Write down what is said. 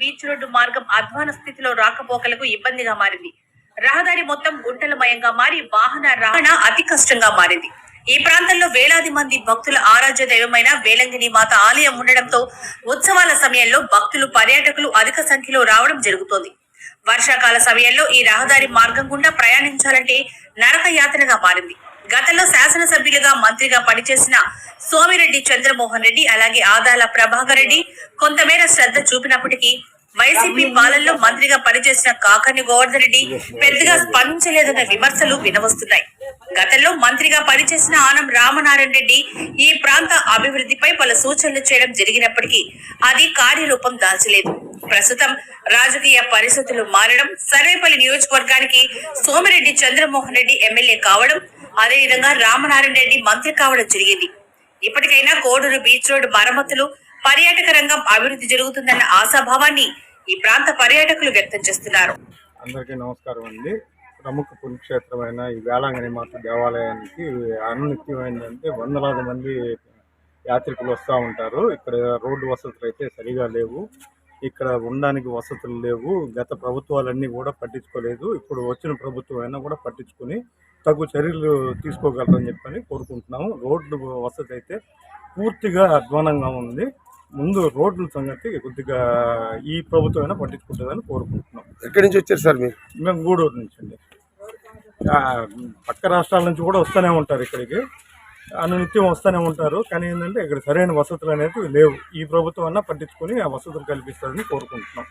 Beach road మార్గం అధ్వాన స్థితిలో రాకపోకలకు ఇబ్బందిగా మారింది. రహదారి మొత్తం గుంటలమయంగా మారి వాహన రవాణా అతి కష్టంగా మారింది. ఈ ప్రాంతంలో వేలాది మంది భక్తుల ఆరాధ్య దైవమైన వేలంగిని మాత ఆలయం ఉండడంతో ఉత్సవాల సమయంలో భక్తులు పర్యాటకులు అధిక సంఖ్యలో రావడం జరుగుతోంది. వర్షాకాల సమయంలో ఈ రహదారి మార్గం గుండా ప్రయాణించాలంటే నరక యాతనగా మారింది. గతంలో శాసనసభ్యులుగా మంత్రిగా పనిచేసిన సోమిరెడ్డి చంద్రమోహన్ రెడ్డి అలాగే ఆదాల ప్రభాకర్ రెడ్డి కొంతమేర శ్రద్ధ చూపినప్పటికీ వైసీపీ పాలనలో మంత్రిగా పనిచేసిన కాకర్ని గోవర్ధన్ రెడ్డి పెద్దగా స్పందించలేదన్న విమర్శలు వినవస్తున్నాయి. గతంలో మంత్రిగా పనిచేసిన ఆనం రామనారాయణ రెడ్డి ఈ ప్రాంత అభివృద్ధిపై పలు సూచనలు చేయడం జరిగినప్పటికీ అది కార్యరూపం దాల్చలేదు. ప్రస్తుతం రాజకీయ పరిస్థితులు మారడం సర్వేపల్లి నియోజకవర్గానికి సోమిరెడ్డి చంద్రమోహన్ రెడ్డి ఎమ్మెల్యే కావడం అదేవిధంగా రామనారాయణ రెడ్డి మంత్రి కావడం జరిగింది. ఇప్పటికైనా కోడూరు బీచ్ రోడ్డు మరమ్మతులు పర్యాటక రంగం అభివృద్ధి జరుగుతుందన్న ఆశాభావాన్ని ఈ ప్రాంత పర్యాటకులు వ్యక్తం చేస్తున్నారు. అందరికీ నమస్కారం అండి. ప్రముఖ పుణ్యక్షేత్రమైన ఈ వేళాంగని మాత దేవాలయానికి అనునిత్యం ఏంటంటే వందలాది మంది యాత్రికులు వస్తూ ఉంటారు. ఇక్కడ రోడ్డు వసతులు అయితే సరిగా లేవు. ఇక్కడ ఉండడానికి వసతులు లేవు. గత ప్రభుత్వాలన్నీ కూడా పట్టించుకోలేదు. ఇప్పుడు వచ్చిన ప్రభుత్వం అయినా కూడా పట్టించుకొని తగు చర్యలు తీసుకోగలరని చెప్పని కోరుకుంటున్నాము. రోడ్లు వసతి అయితే పూర్తిగా అధ్వానంగా ఉంది. ముందు రోడ్ల సంగతి కొద్దిగా ఈ ప్రభుత్వం అయినా పట్టించుకుంటుందని కోరుకుంటున్నాం. ఎక్కడి నుంచి వచ్చారు సార్ మీరు? మేము గూడూరు నుంచి అండి పక్క రాష్ట్రాల నుంచి కూడా వస్తూనే ఉంటారు ఇక్కడికి. అనునిత్యం వస్తూనే ఉంటారు. కానీ ఏంటంటే ఇక్కడ సరైన వసతులు అనేవి లేవు. ఈ ప్రభుత్వం అన్నా పట్టించుకొని ఆ వసతులు కల్పిస్తారని కోరుకుంటున్నాం.